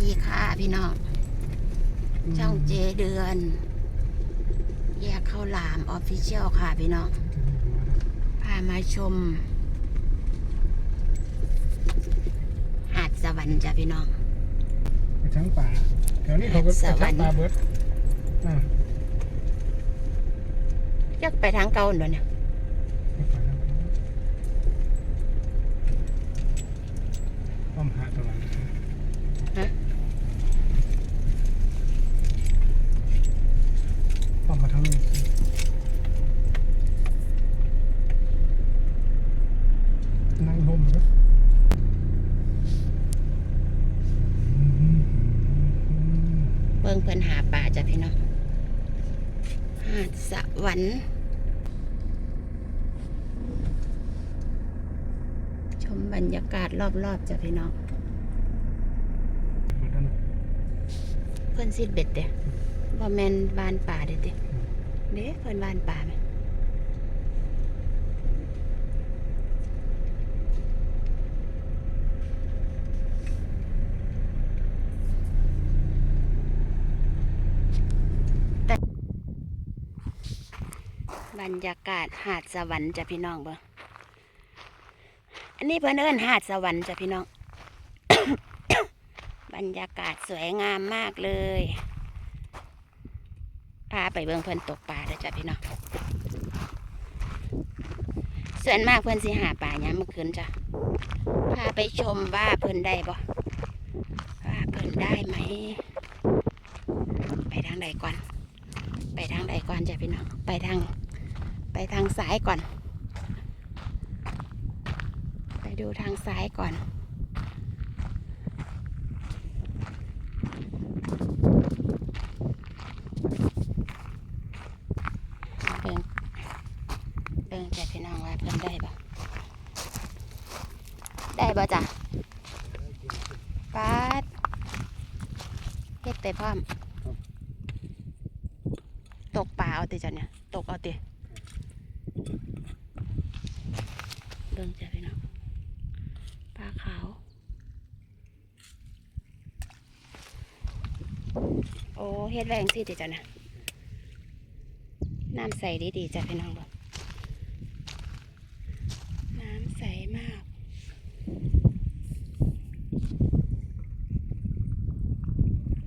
ดีค่ะพี่น้องช่องเจเดือน แยกข้าวหลามออฟฟิเชียลค่ะพี่น้องพามาชม หาดสวรรค์จ้ะพี่น้องไปช้างป่าแถวนี้เขาก็สไปวรช้ารงค์ป่าเบิร์ดอ่ายักไปทางเก่าหน่อยเนี่ยไปทางนู้นอ้อมหาตะวันฮะ อ้อมมาทางนี้นั่งลมครับเบิ่งเพิ่นหาป่าจ้ะพี่น้องหาดสวรรค์ชมบรรยากาศรอบๆจ้ะพี่น้องเบิดนั่นน่ะเพิ่นซิดเบ็ดเด้บ่แม่นบ้านป่าเด้ติ เด้เพิ่นบ้านป่าไหมบรรยากาศหาดสวรรค์จ้ะพี่น้องเบ่อันนี้เพิ่อนเอิ้นหาดสวรรค์จ้ะพี่น้อง บรรยากาศสวยงามมากเลย พาไปเบิ่งเพิ่นตกปลาเด้อจ้ะพี่น้องส่วนมากเพิ่นสิหาปลาหยังเมื่อคืนจ้ะพาไปชมว่าเพิ่นได้บ่ว่าเพิ่นได้ไหม ไปทางใดก่อน ไปทางใดก่อนจ้ะพี่น้องไปทาง ไปทางซ้ายก่อน ไปดูทางซ้ายก่อน เบิ่งเบิ่งจ้ะพี่น้องว่าเพิ่นได้บ่ได้บ่จ้ะ ปาดเฮ็ดไปพร้อม ตกปลาเอาติจ้ะเนี่ย ตกเอาติเบิ่งจ้ะพี่น้องปลาขาวโอ้เฮ็ดแรงสิติจ้ะเนี่ยน้ำใสดีดีๆจ้ะพี่น้องบอกน้ำใสมาก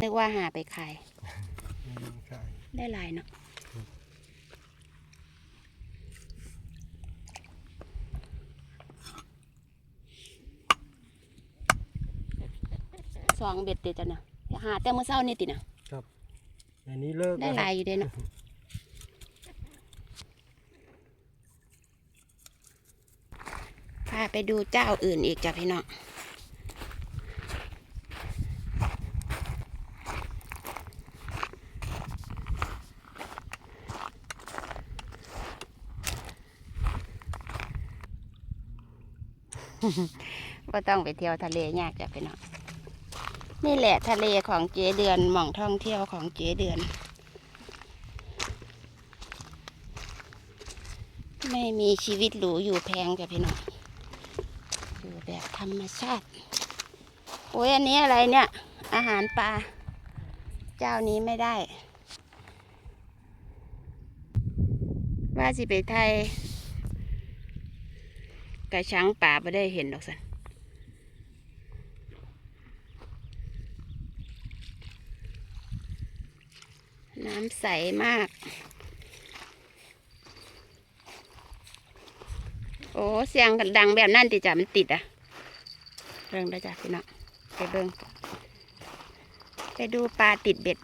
นึกว่าหาไปขายใช่ได้หลายเนาะสองเบ็ดติดจ้ะเนาะหาแต่เมื่อเช้านี่ติเนาะอันนี้เลิกได้หลายอยู่เด้เนาะพาไปดูเจ้าอื่นอีกจ้ะพี่น้อง ก็ต้องไปเที่ยวทะเลยากจะพี่น้องนี่แหละทะเลของเจ๊เดือนหม่องท่องเที่ยวของเจ๊เดือน ไม่มีชีวิตหรูอยู่แพงจ้ะพี่น้องอยู่แบบธรรมชาติโอ้ยอันนี้อะไรเนี่ย อาหารปลาเจ้านี้ไม่ได้ ว่าสิไปไทย กระชังป่าไม่ได้เห็นดอกสันน้ำใสมาก โอ้ เสียงดังแบบนั่นติจ้ะมันติดอะ เรื่องได้จ้ะพี่น้องไปเบิ่งไปดูปลาติดเบ็ด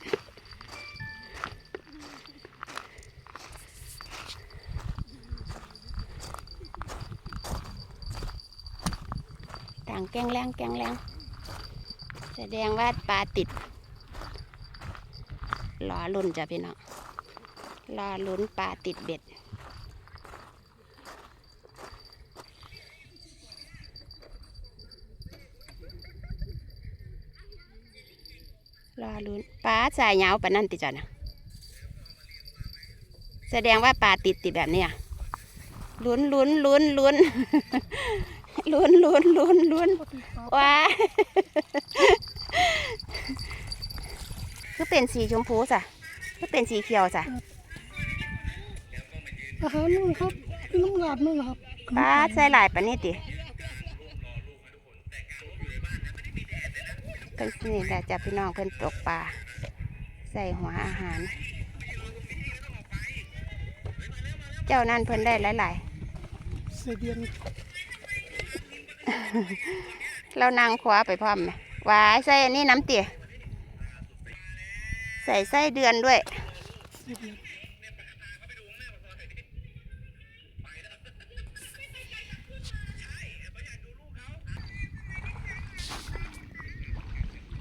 ต่างแกงแรงแกงแรงแสดงว่าปลาติดรอลุนจ้ะพี่น้องรอลุ้นปลาติดเบ็ดรอลุ้นปลาสายเหงาปะนั่นติจ้ะนะแสดงว่าปลาติดติดแบบเนี้ยลุ้นลุ้นลุ้นลุ้น ลุ้นลุ้นลุ้นลุ้นว้าเป็นสีชมพูจ้ะก็เป็นสีเขียวจ้ะอาหารนู่นครับที่น้ำลาดนู่นครับปลาใส่หลายปานนี้ติเพิ่นนี่แหละจ้ะพี่น้องเพิ่นตกปลาใส่หัวอาหาร เจ้านั่นเพิ่นได้หลายเสเดียนๆ เรานางคว้าไปพร้อมไหมวายใส่อันนี้น้ำเตี๋ยใส่ไส้เดือนด้วย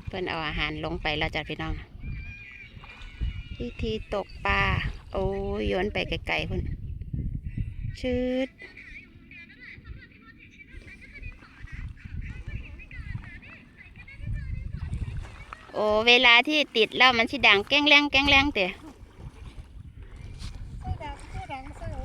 เพิ่นเอาอาหารลงไปแล้วจ้ะพี่น้องวิธีตกปลา โอ้ยโยนไปไกลๆพุ่นชืด อ้เวลาที่ติดแล้วมันสิดังแก้งแรงแก้งแรงเตะงใส่ดังใส่โอ้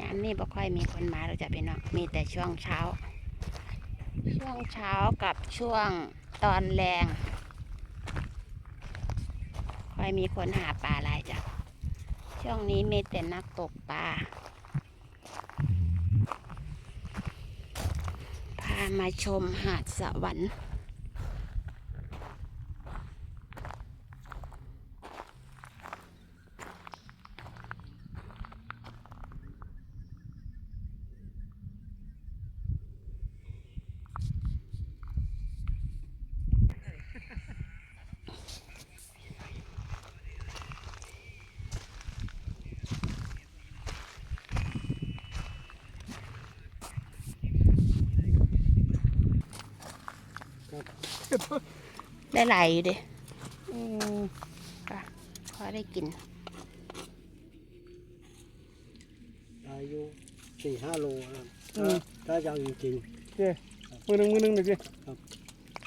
ยามนี้บ่ค่อยมีคนมาแล้วจ้ะพี่น้องมีแต่ช่วงเช้า ช่วงเช้ากับช่วงตอนแรง ค่อยมีคนหาปลาลายจ้ะ ช่วงนี้มีแต่นักตกปลา พามาชมหาดสวรรค์ ได้หลายอยู่เดิอืมพอได้กินอายุสี่ห้าโลนะครับอืมถ้าจะเอาจริงมือหนึ่งมือหนึ่งหน่อยสิ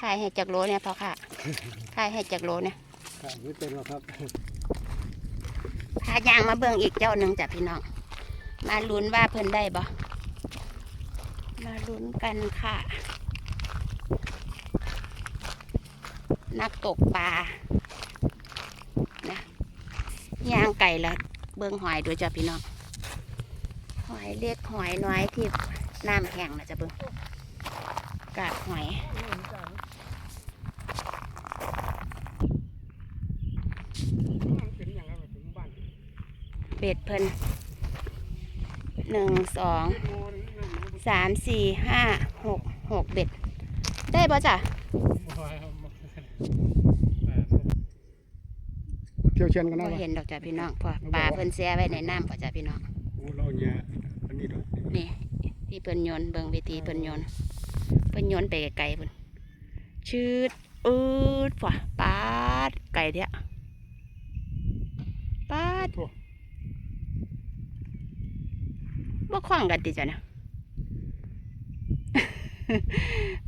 ขายให้จากโลเนี่ยพอค่ะ ขายให้จากโลเนี่ยๆขายไม่เป็นหรอกครับ พายางมาเบิ่งอีกเจ้าหนึ่งจ้ะพี่น้อง มาลุ้นว่าเพิ่นได้บ่มาลุ้นกันค่ะ นักตกปลานะย่างไก่ละเบิ่งหอยดูจ้ะพี่น้องหอยเล็กหอยน้อยที่น้ำแห้งนะจ้ะเบิ่งกากหอยเบ็ดเพิ่นหนึ่งสองสามสี่ห้าหกหกเบ็ด ได้ป่ะจ้ะ เที่ ยวเชียนกันพนะอวะเห็นดอกจ้ะพี่น้องพอปลาเพิ่นแช่ไว้ในน้ำป่ะจ้ะพี่น้องโอ้เราเนี่ยอันนี้ด้วยนี่ที่เพิ่นโยนเบิ่งวิธีเพิ่นโยนเพิ่นโยนไปไกลๆเพิ่นชืดอืดฝ่ะปาดไก่เดียปาดบ่คล้องกันติจ้ะนะ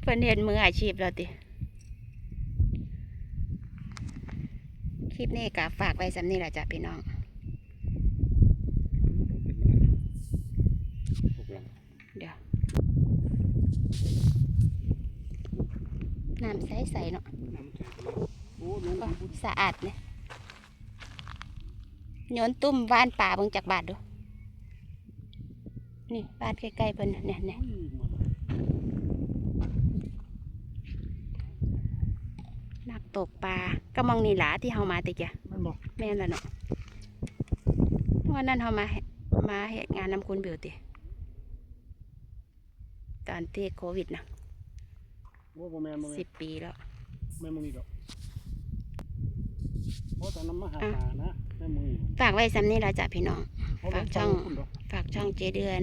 เพิ่นเห็นมืออาชีพแล้วติ ค ลิปนี้ก็ฝากไว้สำนี้แหละจ้ะพี่น้องเดี๋ยวน้ำใสๆเนาะโอ้ลุงก็สะอาดเนี่ยโยนตุ่มบ้านป่าเบิ่งจากบาทดู นี่บ้านใกล้ๆเพิ่นน่ะเนี่ยเนี่ยนัก ตกปลากำมองนี่หลาที่เฮามาติจ้ะมันบอกแม่นแล้วเนาะวันนั้นเขามาเฮ็ดมาเหตุงานนำคุณบิวติตอนที่โควิดนะโอ้โหแมนบ่แมสินบปีแล้วแม่มึงนี่ดอกโอ้ตอนนั้นมาหาปลานะแม่มึงนี่ฝากไว้ซ้ำนี้แล้วจ้ะพี่น้องเอลฟัคุณดอกฝากช่องเจเดือน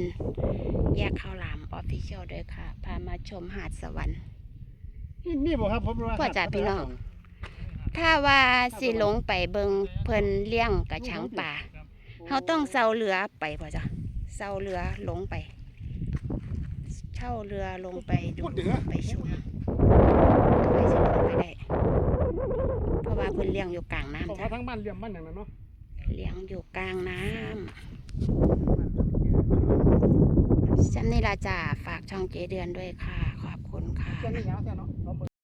แยกข้าวหลามออฟฟิเชียลด้วยค่ะ พามาชมหาดสวรรค์นี่นี่บอกครับผมว่าพ่อจ๋าพี่น้อง ถ้าว่าสิหลงไปเบิงเพิ่นเลี้ยงกระช้างป่าเขาต้องเซาเรือไปพอจ้ะเซาเรือลงไปเช่าเรือลงไปดูไปชมไปชมไปได้เพราะว่าเพิ่นเลี้ยงอยู่กลางน้ำทั้งบ้านเลี้ยงบ้านไหนนเนาะเลี้ยงอยู่กลางน้ำฉันนี่ลาจ่าฝากช่องเจเดือนด้วยค่ะ ขอบคุณค่ะ